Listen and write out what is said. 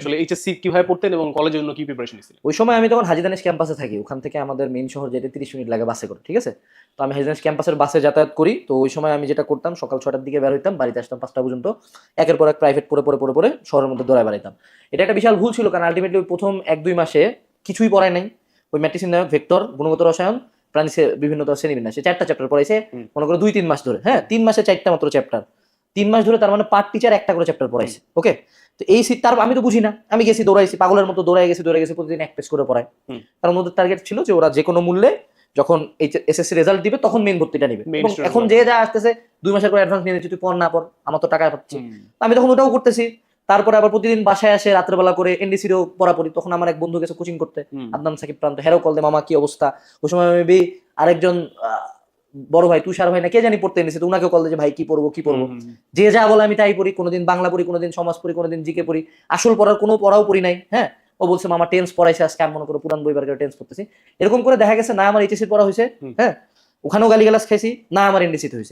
আসলে এইচএসসি কীভাবে পড়তেন এবং কলেজের জন্য কি প্রিপারেশন নিছিলেন ওই সময় আমি তখন হাজিদানিস ক্যাম্পাসে থাকি। ওখান থেকে আমাদের মেইন শহর যেতে তিরিশ মিনিট লাগে বাসে করে ঠিক আছে? তো আমি হাজিদানিস ক্যাম্পাসের বাসে যাতায়াত করি। তো ওই সময় আমি যেটা করতাম সকাল ছটার দিকে বের হইতাম বাড়িতে আসতাম পাঁচটা পর্যন্ত। একের পর এক প্রাইভেট পড়ে পড়ে পড়ে পড়ে শহরের মধ্যে দৌড়ায় বেড়াইতাম। এটা একটা বিশাল ভুল ছিল কারণ আলটিমেটলি ওই প্রথম এক দুই মাসে কিছুই পড়ায় নাই। ওই ম্যাট্রিক্স নায়ক ভেক্টর গুণগত রসায়ন প্রাণী বিভিন্ন শ্রেণীবিন্যাস এই চারটা চ্যাপ্টার পড়াইছে। মনে করো দুই তিন মাস ধরে হ্যাঁ? তিন মাসে চারটা মাত্র চ্যাপ্টার তিন মাস ধরে তার মানে পার টিচার একটা করে চ্যাপ্টার পড়াইছে ওকে তো এই সিট তার আমি তো বুঝি না আমি গেছি দৌড়াইছি পাগলের মতো দৌড়াই গেছি দৌড়ে গেছি প্রতিদিন এক পেজ করে পড়ায়। কারণ ওদের টার্গেট ছিল যে ওরা যে কোনো মূল্যে যখন এসএসসি রেজাল্ট দিবে তখন মেইন ভর্তিটা নিবে। এখন যে যা আসতেছে দুই মাসের করে অ্যাডভান্স নিয়ে নিচ্ছি তুই পড় না পড় আমার তো টাকা পাচ্ছি। আমি তখন ওটাও করতেছি। তারপরে আবার প্রতিদিন বাসায় আসে রাত্রেবেলা করে এনডিসিরও পড়াপড়ি তখন আমার এক বন্ধু গেছে কোচিং করতে হুম। আদনান সাকিব প্রান্ত। হেরো কল দে মামা কি অবস্থা? ওই সময় মেবি আরেকজন বড় ভাই তুষার ভাই না কে জানি পড়তে এনেছে তো উনাকে কল যে ভাই কি পড়ব কি পড়ব? যে যা বলে আমি তাই পড়ি কোনোদিন বাংলা পড়ি কোনোদিন সমাজ পড়ি কোনোদিন জিকে পড়ি। আসল পড়ার কোনো পড়াও পড়ি নাই হ্যাঁ? ও বলছে মামা টেন্স পড়াইছে আজকে আমি মনে করো পুরান বইবার করে টেন্স পড়তেছি। এরকম করে দেখা গেছে না আমার এইচএসসি পড়া হয়েছে হ্যাঁ? ওখানেও গালিগালাজ খাইছি না আমার এনডিসিতে হয়েছে।